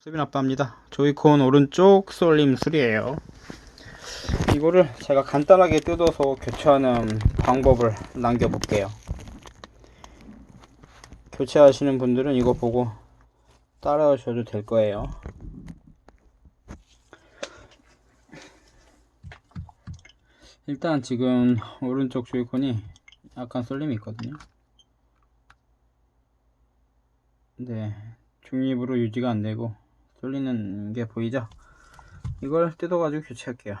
수빈 아빠입니다. 조이콘 오른쪽 쏠림 술이에요. 이거를 제가 간단하게 뜯어서 교체하는 방법을 남겨볼게요. 교체하시는 분들은 이거 보고 따라하셔도 될 거예요. 일단 지금 오른쪽 조이콘이 약간 쏠림이 있거든요. 네, 중립으로 유지가 안 되고 쏠리는 게 보이죠? 이걸 뜯어가지고 교체할게요.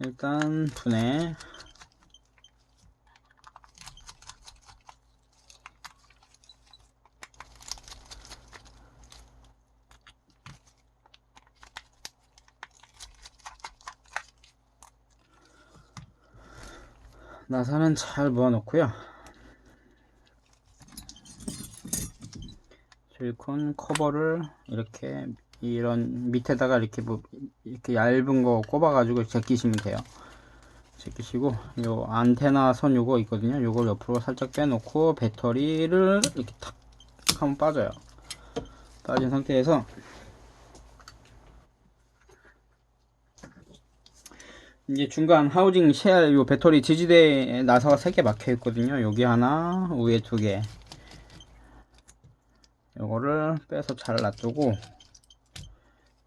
일단 분해 나사는 잘 모아놓고요. 실리콘 커버를 이렇게 이런 밑에다가 이렇게 뭐 이렇게 얇은 거 꼽아 가지고 제끼시면 돼요. 제끼시고 요 안테나 선 요거 있거든요. 요걸 옆으로 살짝 빼놓고 배터리를 이렇게 탁 하면 빠져요. 빠진 상태에서 이제 중간 하우징 쉘 요 배터리 지지대에 나사가 3개 막혀 있거든요. 여기 하나, 위에 두 개. 요거를 빼서 잘 놔두고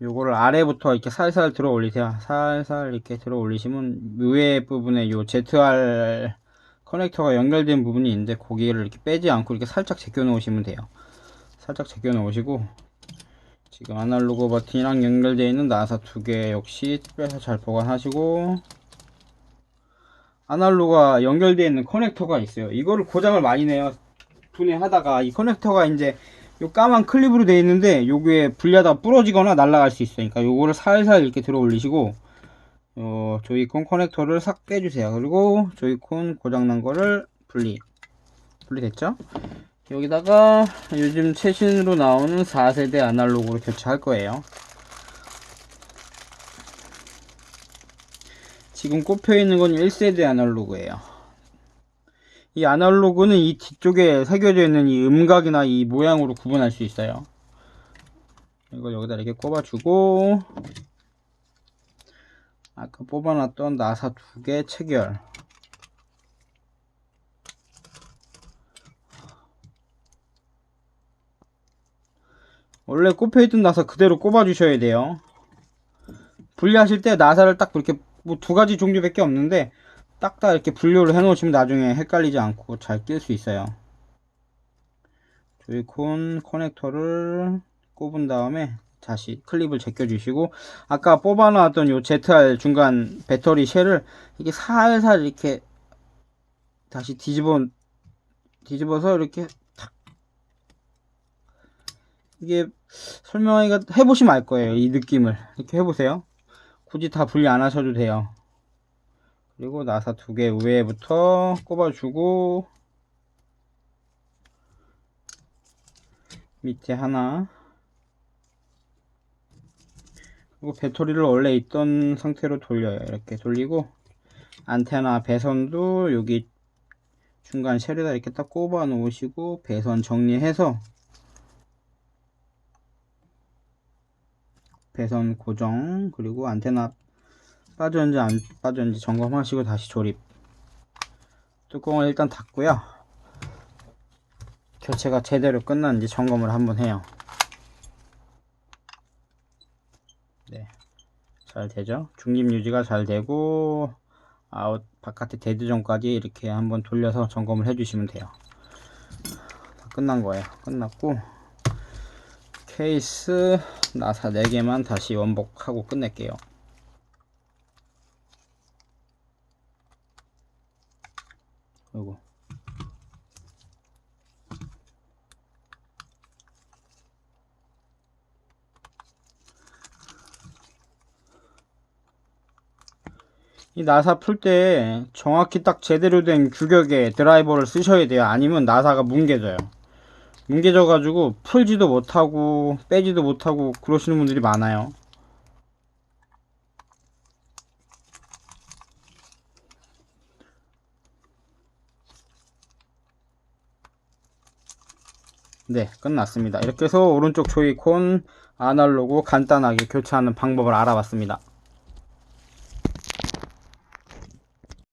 요거를 아래부터 이렇게 살살 들어 올리세요. 살살 이렇게 들어 올리시면 위에 부분에 요 ZR 커넥터가 연결된 부분이 있는데 거기를 이렇게 빼지 않고 이렇게 살짝 제껴 놓으시면 돼요. 살짝 제껴 놓으시고 지금 아날로그 버튼이랑 연결되어 있는 나사 두 개 역시 빼서 잘 보관하시고 아날로그가 연결되어 있는 커넥터가 있어요. 이거를 고장을 많이 내요. 분해하다가 이 커넥터가 이제 요 까만 클립으로 되어 있는데 요게 불려다 부러지거나 날아갈 수 있으니까 요거를 살살 이렇게 들어 올리시고 어, 조이콘 커넥터를 싹 빼주세요. 그리고 조이콘 고장난 거를 분리 분리됐죠? 여기다가 요즘 최신으로 나오는 4세대 아날로그로 교체할 거예요. 지금 꼽혀 있는 건 1세대 아날로그예요. 이 아날로그는 이 뒤쪽에 새겨져 있는 이 음각이나 이 모양으로 구분할 수 있어요. 이걸 여기다 이렇게 꼽아주고 아까 뽑아놨던 나사 두 개 체결 원래 꼽혀있던 나사 그대로 꼽아주셔야 돼요. 분리하실 때 나사를 딱 이렇게 뭐 두 가지 종류밖에 없는데 딱딱 이렇게 분류를 해 놓으시면 나중에 헷갈리지 않고 잘 낄 수 있어요. 조이콘 커넥터를 꼽은 다음에 다시 클립을 제껴 주시고 아까 뽑아 놨던 요 ZR 중간 배터리 쉘을 이렇게 살살 이렇게 다시 뒤집어 뒤집어서 이렇게 탁. 이게 설명하기가 해보시면 알 거예요 이 느낌을. 이렇게 해보세요. 굳이 다 분리 안 하셔도 돼요 그리고 나사 두 개 위에부터 꼽아주고 밑에 하나. 그리고 배터리를 원래 있던 상태로 돌려요. 이렇게 돌리고 안테나 배선도 여기 중간 쉘에다 이렇게 딱 꼽아 놓으시고 배선 정리해서 배선 고정 그리고 안테나 빠졌는지 안 빠졌는지 점검하시고 다시 조립. 뚜껑을 일단 닫고요. 교체가 제대로 끝났는지 점검을 한번 해요. 네, 잘 되죠? 중립 유지가 잘 되고 아웃 바깥에 대드 전까지 이렇게 한번 돌려서 점검을 해주시면 돼요. 다 끝난 거예요. 끝났고 케이스 나사 4개만 다시 원복하고 끝낼게요 그리고 이 나사 풀 때 정확히 딱 제대로 된 규격의 드라이버를 쓰셔야 돼요. 아니면 나사가 뭉개져요. 뭉개져 가지고 풀지도 못하고 빼지도 못하고 그러시는 분들이 많아요. 네, 끝났습니다. 이렇게 해서 오른쪽 조이콘 아날로그 간단하게 교체하는 방법을 알아봤습니다.